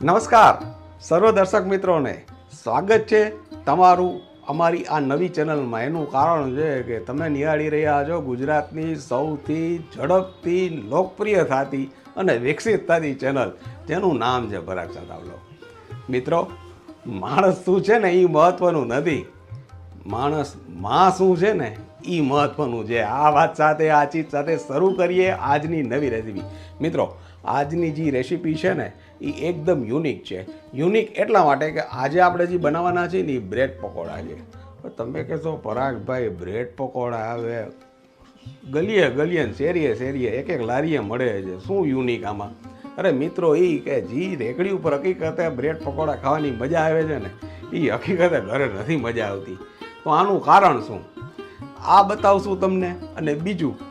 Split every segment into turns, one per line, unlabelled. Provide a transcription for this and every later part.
નમસ્કાર, સર્વ દર્શક મિત્રોને સ્વાગત છે તમારું અમારી આ નવી ચેનલમાં. એનું કારણ છે કે તમે નિહાળી રહ્યા છો ગુજરાતની સૌથી ઝડપથી લોકપ્રિય થતી અને વિકસિત થતી ચેનલ, જેનું નામ છે પરાગ સદાવલો મિત્રો, માણસ શું છે ને એ મહત્વનું નથી. માણસમાં શું છે ને એ મહત્વનું છે. આ વાત સાથે, આ ચીજ સાથે શરૂ કરીએ આજની નવી રેસીપી. મિત્રો, આજની જે રેસીપી છે ને એ એકદમ યુનિક છે. યુનિક એટલા માટે કે આજે આપણે જે બનાવવાના છે ને એ બ્રેડ પકોડા છે. તમે કહેશો, પરાગભાઈ બ્રેડ પકોડા આવે ગલીએ ગલીએ શેરીએ શેરીએ એક એક લારીએ મળે છે. શું યુનિક આમાં? અરે મિત્રો, એ કે જી રેકડી ઉપર હકીકતે બ્રેડ પકોડા ખાવાની મજા આવે છે ને એ હકીકતે ઘરે નથી મજા આવતી. તો આનું કારણ શું? આ બતાવશું તમને. અને બીજું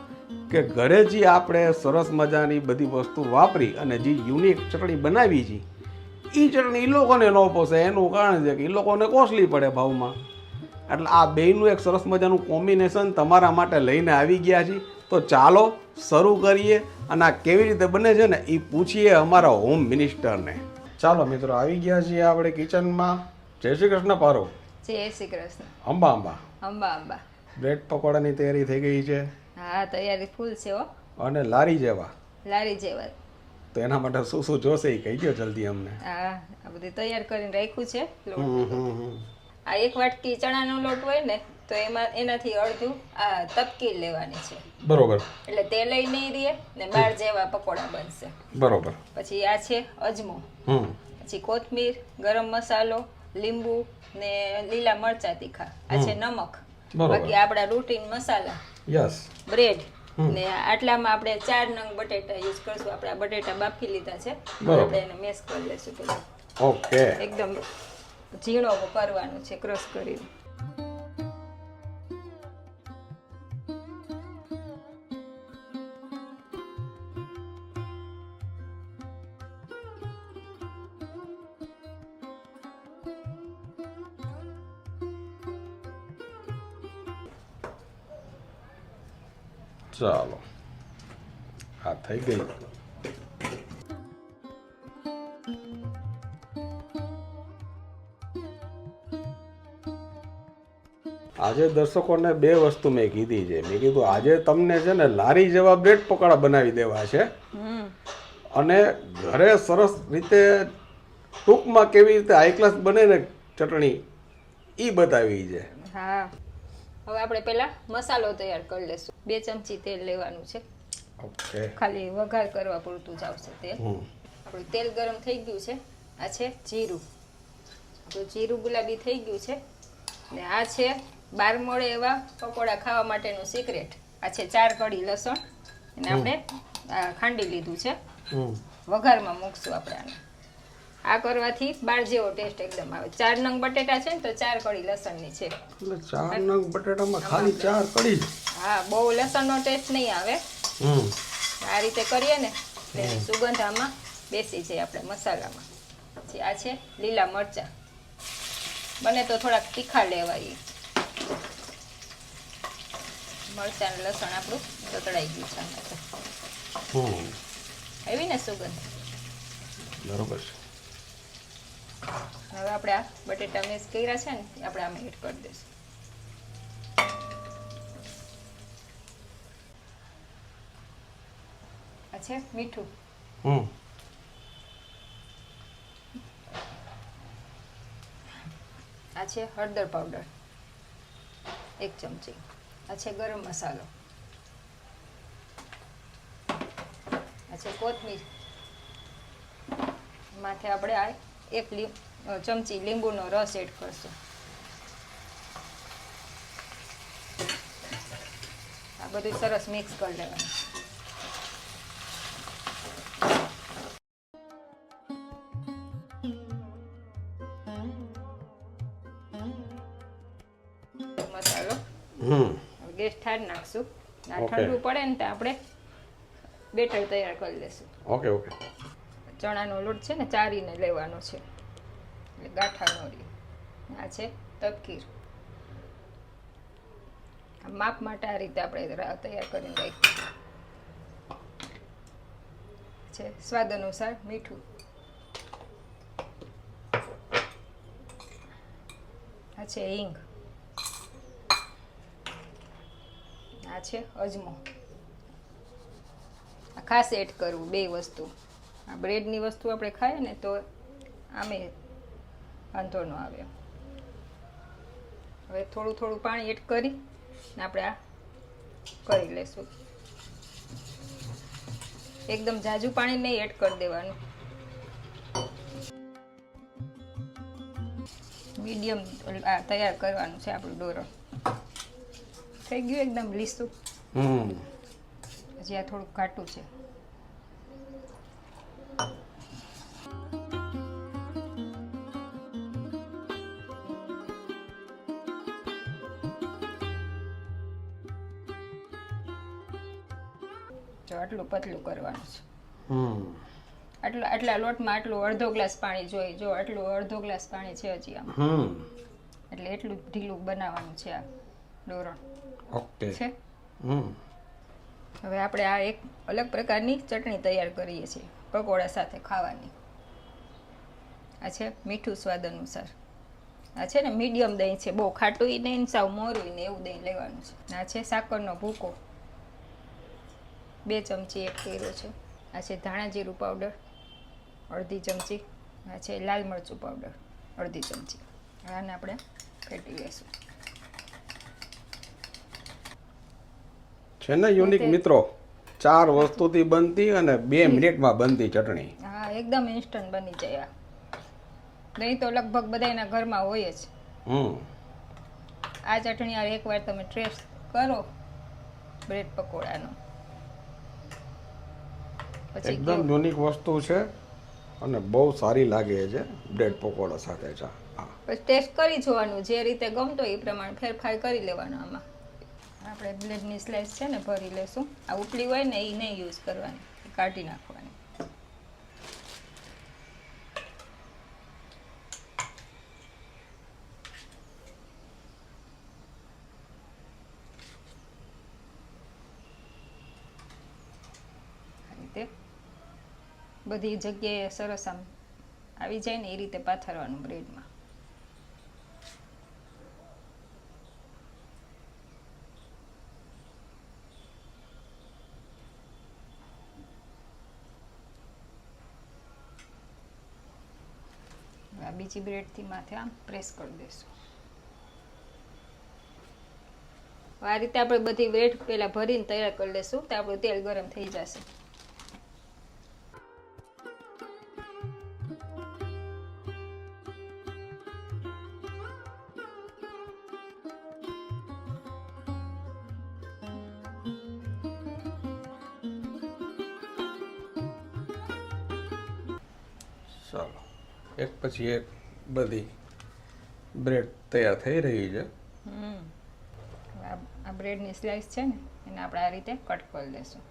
કે ઘરે જે આપણે સરસ મજાની બધી વસ્તુ વાપરી અને જે યુનિક ચટણી બનાવી છે એ ચટણી એ લોકોને ન પોસે. એનું કારણ છે કે એ લોકોને કોસ્ટલી પડે ભાવમાં. એટલે આ બેયનું એક સરસ મજાનું કોમ્બિનેશન તમારા માટે લઈને આવી ગયા છીએ તો ચાલો શરૂ કરીએ અને આ કેવી રીતે બને છે ને એ પૂછીએ અમારા હોમ મિનિસ્ટરને ચાલો મિત્રો આવી ગયા છીએ આપણે કિચનમાં જય શ્રી કૃષ્ણ પારો.
જય શ્રી કૃષ્ણ.
અંબા અંબા.
અંબા અંબા.
બ્રેડ પકોડાની તૈયારી થઈ ગઈ છે.
હા તૈયારી ફૂલ છે હો.
અને લારી જેવા.
લારી જેવા.
તો એના માટે શું શું જોશે એ કહી દો જલ્દી અમને.
હા આ બધું તૈયાર કરીને રાખ્યું છે. આ એક વાટકી ચણાનો લોટ હોય ને તો એમાં એનાથી અડધું આ તપકી લેવાની છે.
બરોબર.
એટલે તે લઈ નહીં દે ને બાર જેવા પકોડા બનશે.
બરોબર.
પછી આ છે અજમો. પછી કોથમીર ગરમ મસાલો લીંબુ ને લીલા મરચા તીખા. આ છે નમક. બાકી આપણા રૂટીન મસાલા.
Yes
bread. ને આટલામાં આપણે ચાર નંગ બટેટા યુઝ કરશું. આપણે બટેટા બાફી લીધા છે. આપણે એને મેશ કરી લેશું
ઓકે
એકદમ ઝીણો કરવાનું છે ક્રશ કરીને.
ચાલો. આ થઈ ગઈ. આજે દર્શકોને બે વસ્તુ મેં કીધી છે. મેં કીધું આજે તમને છે ને લારી જેવા બ્રેડ પકોડા બનાવી દેવા છે. અને ઘરે સરસ રીતે ટૂંકમાં કેવી રીતે હાઈ ક્લાસ બને ને ચટણી એ બતાવી છે.
હા. હવે આપણે પેલા મસાલો તૈયાર કરી લેશું. બે ચમચી તેલ લેવાનું છે.
ઓકે.
ખાલી વઘાર કરવા પૂરતું જ આવશે તેલ. આપણું તેલ ગરમ થઈ ગયું છે. આ છે જીરું. તો જીરું ગુલાબી થઈ ગયું છે. ને આ છે બાર મોડે એવા પકોડા ખાવા માટેનું સિક્રેટ આ છે ચાર કડી લસણ. અને આપણે આ ખાંડી લીધું છે. વઘારમાં મૂકશું આપણે આને. આ કરવાથી બાર જેવો ટેસ્ટ એકદમ આવે. ચાર નંગ બટેટા છે ને તો ચાર કળી લસણની છે.
એટલે ચાર નંગ બટેટામાં ખાલી ચાર કળી
હા બહુ લસણનો ટેસ્ટ નહીં આવે.
હમ.
આ રીતે કરીએ ને સુગંધ આમાં બેસી જાય આપણે મસાલામાં. આ છે લીલા મરચાં. બને તો થોડાક તીખા લેવાય મરચાં લસણ આપણું તતડાઈ ગયું છે આવી ને સુગંધ?
બરોબર છે.
હવે આપણે આ બટેટા મેસ કર્યા છે ને આપણે આમાં એડ કરી દઈશું. આ છે મીઠું.
હમ.
આ છે હળદર પાવડર એક ચમચી. આ છે ગરમ મસાલો. આ છે કોથમીર. માથે આપણે આ એક ચમચી લીંબુનો રસ એડ કરશું. આ બધું સરસ મિક્સ કરી લેવાનું. મસાલો. ગેસ ઠાર નાખશું. ઠંડુ પડે ને તો આપણે બેટર તૈયાર કરી લેશું.
Okay okay.
ચણાનો લોટ છે ને ચારીને લેવાનો છે. એટલે ગાંઠાનો રે. આ છે તપકીર. માપ માટે આ રીતે આપણે તૈયાર કરીને રાખીએ. છે, સ્વાદ અનુસાર મીઠું. આ છે હિંગ. આ છે અજમો. ખાસ એડ કરવું બે વસ્તુ. આ બ્રેડની વસ્તુ આપણે ખાઈએ ને તો આમે વાંધો ન આવે. હવે થોડું થોડું પાણી એડ કરી ને આપણે આ કરી લેશું. એકદમ જાજુ પાણી નહીં એડ કરી દેવાનું. મીડિયમ આ તૈયાર કરવાનું છે આપણું ડોરો થઈ ગયું એકદમ લીસું. હજી આ થોડુંક ઘાટું છે. જો આટલું પતલું કરવાનું છે.
હમ.
આટલા આટલા લોટમાં આટલું અડધો ગ્લાસ પાણી જોઈએ. જો આટલું અડધો ગ્લાસ પાણી છે હજી આમ.
હમ.
એટલે એટલું ઢીલું બનાવવાનું છે આ ડોરણ.
ઓકે.
છે? હવે આપણે આ એક અલગ પ્રકારની ચટણી તૈયાર કરીએ છીએ પકોડા સાથે ખાવાની. આ છે મીઠું સ્વાદ અનુસાર. આ છે ને મીડિયમ દહીં છે બહુ ખાટું નહીં ને સાવ મોરું ને એવું દહીં લેવાનું છે. આ છે સાકરનો ભૂકો. બે ચમચી એડ કર્યો છે. આ છે ધાણા જીરું પાવડર અડધી ચમચી. આ છે લાલ મરચું પાવડર અડધી ચમચી. આને આપણે ફેટી લઈશું.
છે ને યુનિક મિત્રો? ચાર વસ્તુથી બનતી અને બે મિનિટમાં બનતી ચટણી.
હા એકદમ ઇન્સ્ટન્ટ બની જાય આ. નહીં તો લગભગ બધાના ઘરમાં હોય જ.
હમ.
આ ચટણી આ એકવાર તમે ટ્રેસ કરો. બ્રેડ પકોડાનો.
એકદમ યુનિક વસ્તુ છે અને બહુ સારી લાગે છે બ્રેડ પકોડા સાથે ચા હા.
ટેસ્ટ કરી જોવાનું જે રીતે ગમતો એ પ્રમાણે ફેરફાર કરી લેવાનો આમાં. આપણે બ્રેડની સ્લાઇસ છે ને ભરી લેશું. આ ઉપલી હોય ને એ નહીં યુઝ કરવાની કાઢી નાખવાની આ રીતે બધી જગ્યાએ સરસ આમ આવી જાય ને એ રીતે પાથરવાનું બ્રેડમાં. બીજી બ્રેડથી માથે આમ પ્રેસ કરી દઈશું. આ રીતે આપણે બધી બ્રેડ પહેલાં ભરીને તૈયાર કરી લઈશું. તો આપણું તેલ ગરમ થઈ જશે.
પછી એક બધી બ્રેડ તૈયાર થઈ રહી છે.
આ બ્રેડની સ્લાઇસ છે ને એને આપણે આ રીતે કટ કરી દઈશું.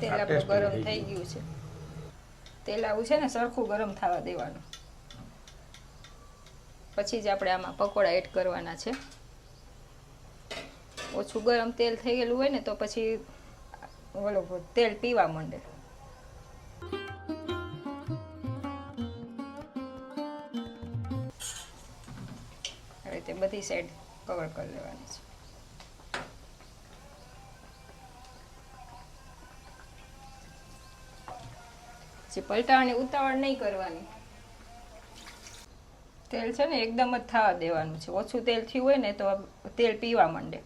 તેલ આપણું ગરમ
થઈ
ગયું છે. તેલ આવું છે ને, સરખું ગરમ થવા દેવાનું. પછી જ આપણે આમાં પકોડા એડ કરવાના છે. ઓછું ગરમ તેલ થઈ ગયેલું હોય ને, તો પછી ઓલો તેલ પીવા માંડે. રીતે બધી સાઈડ કવર કરી લેવાની છે. પછી પલટાવાની ઉતાવળ નહીં કરવાની. તેલ છે ને એકદમ જ થવા દેવાનું છે. ઓછું તેલ થયું હોય ને તો તેલ પીવા માંડે.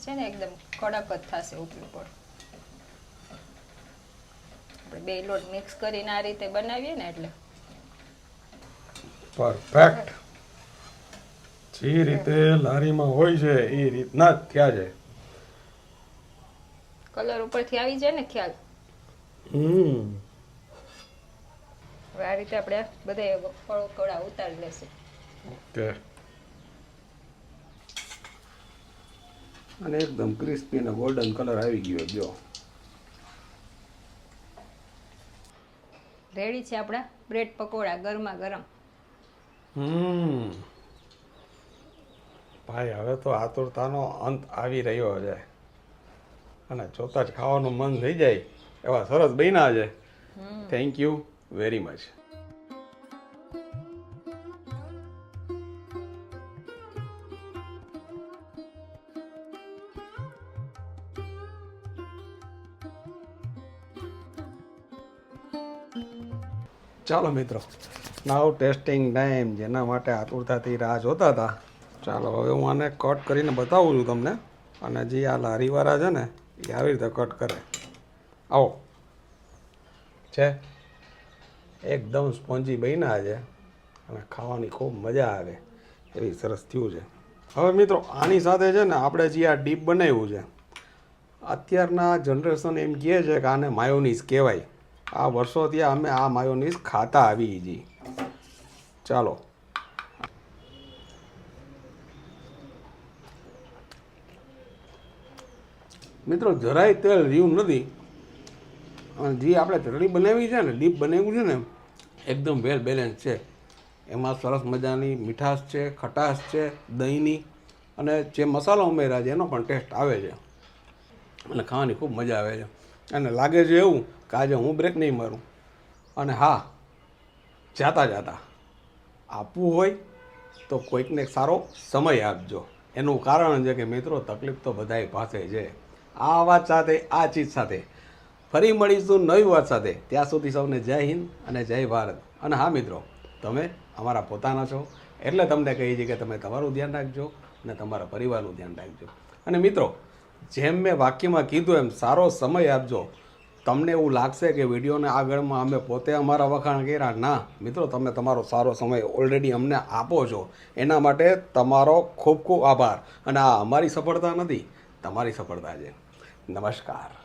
છે ને એકદમ કડક જ થશે ઉપર ઉપર. આપણે બે લોટ મિક્સ કરીને આ રીતે બનાવીએ ને એટલે.
પરફેક્ટ જે રીતે લારીમાં હોય છે એ રીતના જ થયા છે.
કલર ઉપરથી આવી જાય ને ખ્યાલ?
હમ.
હવે આ રીતે આપણે બધા પકોડા ઉતારી લેશું.
ઓકે અને એકદમ ક્રિસ્પી અને ગોલ્ડન કલર આવી ગયો જો.
રેડી છે આપણા બ્રેડ પકોડા ગરમા ગરમ.
હમ. ભાઈ હવે તો આતુરતાનો અંત આવી રહ્યો છે. અને જોતા જ ખાવાનું મન થઈ જાય એવા સરસ બન્યા છે. થેન્ક યુ વેરી મચ ચાલો મિત્રો. નાવ ટેસ્ટિંગ ટાઈમ જેના માટે આતુરતાથી રાહ જોતા હતા. ચાલો હવે હું આને કટ કરીને બતાવું છું તમને. અને જે આ લારીવાળા છે ને, એ આવી રીતે કટ કરે. આવો. છે? એકદમ સ્પોન્જી બન્યા છે. અને ખાવાની ખૂબ મજા આવે. એવી સરસ થયું છે. હવે મિત્રો, આની સાથે છે ને, આપણે જે આ ડીપ બનાવ્યું છે, અત્યારના જનરેશન એમ કહે છે કે આને માયોનીઝ કહેવાય. આ વર્ષોથી અમે આ માયોનીઝ ખાતા આવી જી. ચાલો. મિત્રો, જરાય તેલ રહ્યું નથી. અને જે આપણે ચટણી બનાવી છે ને, ડીપ બનાવ્યું છે ને, એકદમ વેલ બેલેન્સ છે. એમાં સરસ મજાની મીઠાશ છે, ખટાશ છે, દહીંની અને જે મસાલા ઉમેર્યા છે, એનો પણ ટેસ્ટ આવે છે. અને ખાવાની ખૂબ મજા આવે છે. અને લાગે છે એવું કે આજે હું બ્રેક નહીં મારું. અને હા, જાતા જાતા આપવું હોય તો કોઈકને સારો સમય આપજો. એનું કારણ છે કે મિત્રો, તકલીફ તો બધાય પાસે છે. આ વાત સાથે, આ ચીજ સાથે ફરી મળીશું નવી વાત સાથે. ત્યાં સુધી સૌને જય હિન્દ અને જય ભારત. અને હા મિત્રો, તમે અમારા પોતાના છો, એટલે તમને કહીએ છીએ કે તમે તમારું ધ્યાન રાખજો અને તમારા પરિવારનું ધ્યાન રાખજો. અને મિત્રો જેમ મેં વાક્યમાં કીધું એમ, સારો સમય આપજો. તમને એવું લાગશે કે વિડીયોને આગળમાં અમે પોતે અમારા વખાણ કર્યા? ના, મિત્રો, તમે તમારો સારો સમય ઓલરેડી અમને આપો છો. એના માટે તમારો ખૂબ ખૂબ આભાર. અને આ અમારી સફળતા નથી, તમારી સફળતા છે. નમસ્કાર.